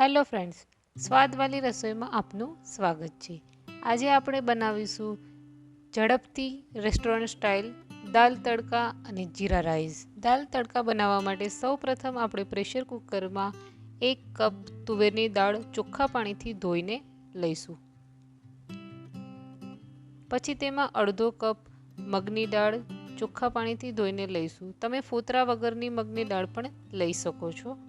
Hello friends સ્વાદવાલી રસોઈમાં આપનું સ્વાગત છે. આજે આપણે બનાવીશું ઝડપથી રેસ્ટોરન્ટ સ્ટાઇલ દાલ તડકા અને જીરા રાઈસ. દાલ તડકા બનાવવા માટે સૌપ્રથમ આપણે પ્રેશર કુકરમાં એક કપ તુવેરની દાળ ચોખ્ખા પાણીથી ધોઈને લઈશું. પછી તેમાં અડધો કપ મગની દાળ ચોખ્ખા પાણીથી ધોઈને લઈશું. તમે ફોતરા વગરની મગની દાળ પણ લઈ શકો છો.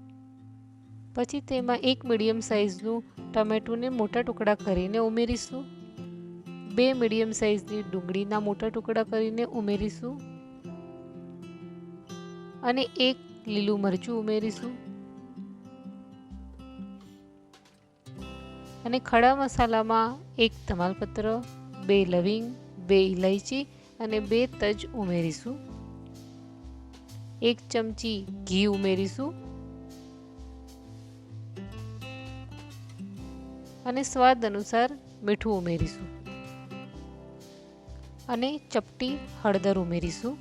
પછી તેમાં એક મીડિયમ સાઇઝનું ટમેટુંને મોટા ટુકડા કરીને ઉમેરીશું. બે મીડિયમ સાઇઝની ડુંગળીના મોટા ટુકડા કરીને ઉમેરીશું. અને એક લીલું મરચું ઉમેરીશું. અને ખડા મસાલામાં એક તમાલપત્ર, બે લવિંગ, બે ઇલાયચી અને બે તજ ઉમેરીશું. એક ચમચી ઘી ઉમેરીશું. અને સ્વાદ અનુસાર મીઠું ઉમેરીશું. અને ચપટી હળદર ઉમેરીશું.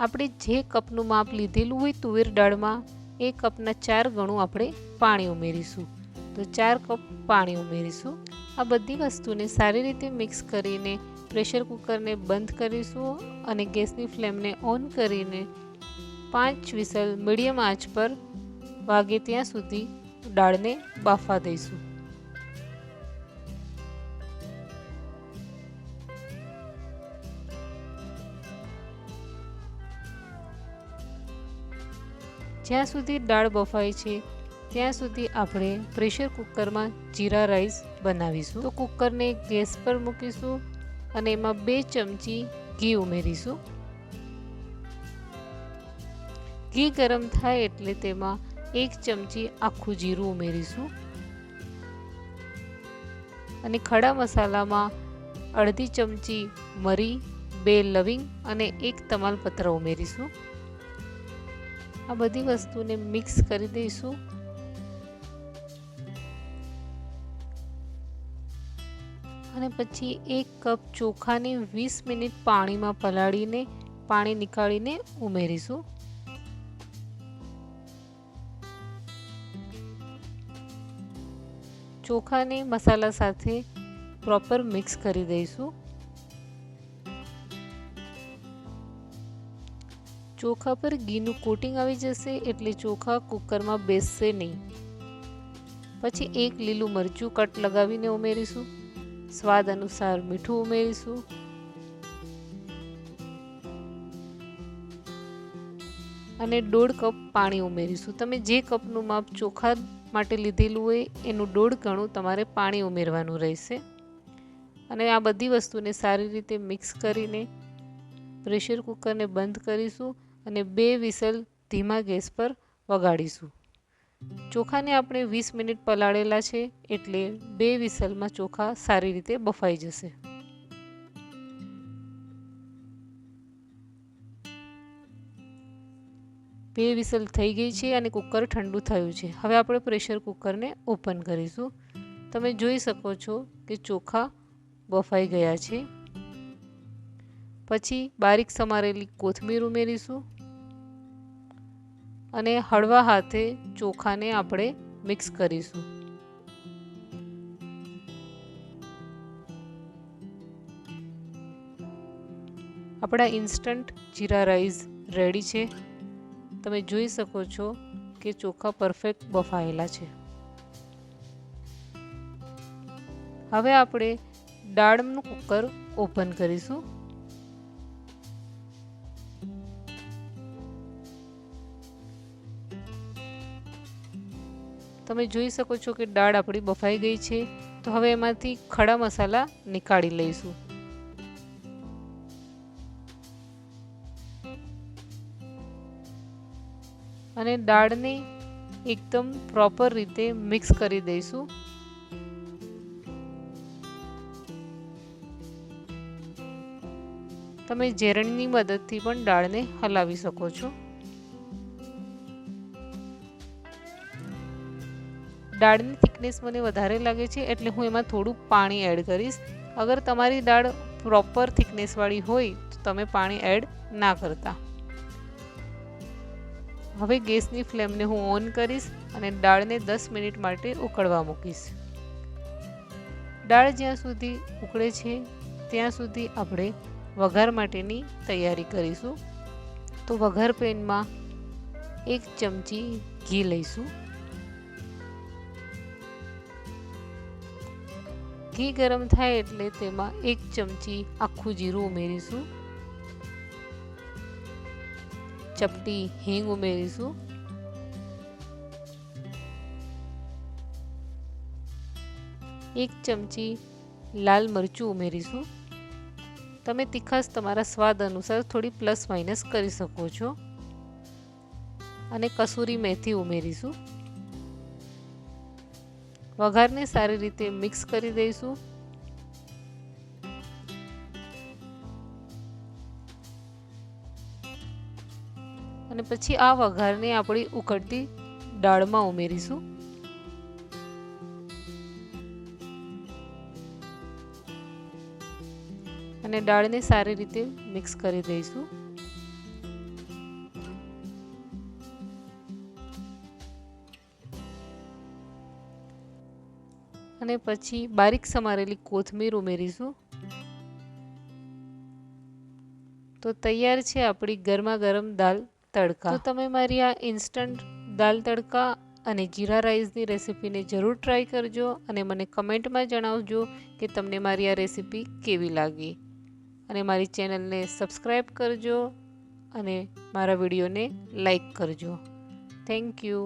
આપણે જે કપનું માપ લીધેલું હોય તુવેર દાળમાં, એ કપના ચાર ગણું આપણે પાણી ઉમેરીશું. તો ચાર કપ પાણી ઉમેરીશું. આ બધી વસ્તુને સારી રીતે મિક્સ કરીને પ્રેશર કુકરને બંધ કરીશું અને ગેસની ફ્લેમને ઓન કરીને પાંચ વિસલ મીડિયમ આંચ પર વાગે ત્યાં સુધી દાળને બાફા દઈશું. જ્યાં સુધી દાળ બફાય છે, ત્યાં સુધી આપણે પ્રેશર કુકરમાં જીરા રાઈસ બનાવીશું. તો કુકરને ગેસ પર મૂકીશું અને એમાં બે ચમચી ઘી ઉમેરીશું. ઘી ગરમ થાય એટલે તેમાં એક ચમચી આખું જીરું ઉમેરીશું. અને ખડા મસાલામાં અડધી ચમચી મરી, બે લવિંગ અને એક તમાલપત્ર ઉમેરીશું. આ બધી વસ્તુને મિક્સ કરી દઈશું. અને પછી એક કપ ચોખાને વીસ મિનિટ પાણીમાં પલાળીને પાણી નીકાળીને ઉમેરીશું. ચોખાને મસાલા સાથે પ્રોપર મિક્સ કરી દઈશું. ચોખા પર ઘીનું કોટિંગ આવી જશે એટલે ચોખા કુકરમાં બેસશે નહીં. પછી એક લીલું મરચું કટ લગાવીને ઉમેરીશું. સ્વાદ અનુસાર મીઠું ઉમેરીશું. અને દોઢ કપ પાણી ઉમેરીશું. તમે જે કપનું માપ ચોખા માટે લીધેલું હોય, એનું દોઢ ગણું તમારે પાણી ઉમેરવાનું રહેશે. અને આ બધી વસ્તુને સારી રીતે મિક્સ કરીને પ્રેશર કુકરને બંધ કરીશું. અને બે વિસલ ધીમા ગેસ પર વગાડીશું. ચોખાને આપણે વીસ મિનિટ પલાળેલા છે એટલે બે વિસલમાં ચોખા સારી રીતે બફાઈ જશે. બે વિસલ થઈ ગઈ છે અને કુકર ઠંડુ થયું છે. હવે આપણે પ્રેશર કુકરને ઓપન કરીશું. તમે જોઈ શકો છો કે ચોખા બફાઈ ગયા છે. પછી બારીક સમારેલી કોથમીર ઉમેરીશું. અને હળવા હાથે ચોખાને આપણે મિક્સ કરીશું. આપણા ઇન્સ્ટન્ટ જીરા રાઈસ રેડી છે. તમે જોઈ શકો છો કે ચોખા પરફેક્ટ બફાયેલા છે. હવે આપણે દાળનું કુકર ઓપન કરીશું. તમે જોઈ શકો છો કે દાળ આપણી બફાઈ ગઈ છે. તો હવે એમાંથી ખડા મસાલા નીકાળી લઈશું. અને દાળને એકદમ પ્રોપર રીતે મિક્સ કરી દઈશું. તમે જેરણની મદદથી પણ દાળને હલાવી શકો છો. દાળની થિકનેસ મને વધારે લાગે છે, એટલે હું એમાં થોડું પાણી એડ કરીશ. અગર તમારી દાળ પ્રોપર થિકનેસવાળી હોય, તો તમે પાણી એડ ના કરતા. હવે ગેસની ફ્લેમને હું ઓન કરીશ અને દાળને દસ મિનિટ માટે ઉકળવા મૂકીશ. દાળ જ્યાં સુધી ઉકળે છે, ત્યાં સુધી આપણે વઘાર માટેની તૈયારી કરીશું. તો વઘાર પેનમાં એક ચમચી ઘી લઈશું. ઘી ગરમ થાય એટલે તેમાં એક ચમચી આખું જીરું ઉમેરીશું. ચપટી હિંગ ઉમેરીશું. એક ચમચી લાલ મરચું ઉમેરીશું. તમે તીખાશ તમારા સ્વાદ અનુસાર થોડી પ્લસ માઇનસ કરી શકો છો. અને કસૂરી મેથી ઉમેરીશું. વઘારને સારી રીતે મિક્સ કરી દઈશું. અને પછી આ વઘારને આપણી ઉકળતી દાળમાં ઉમેરીશું. અને દાળને સારી રીતે મિક્સ કરી દઈશું. અને પછી બારીક સમારેલી કોથમીર ઉમેરીશું. તો તૈયાર છે આપણી ગરમા ગરમ દાલ તડકા. તો તમે મારી આ ઇન્સ્ટન્ટ દાલ તડકા અને જીરા રાઈસની રેસીપીને જરૂર ટ્રાય કરજો અને મને કમેન્ટમાં જણાવજો કે તમને મારી આ રેસીપી કેવી લાગી. અને મારી ચેનલને સબસ્ક્રાઈબ કરજો અને મારા વિડીયોને લાઈક કરજો. Thank you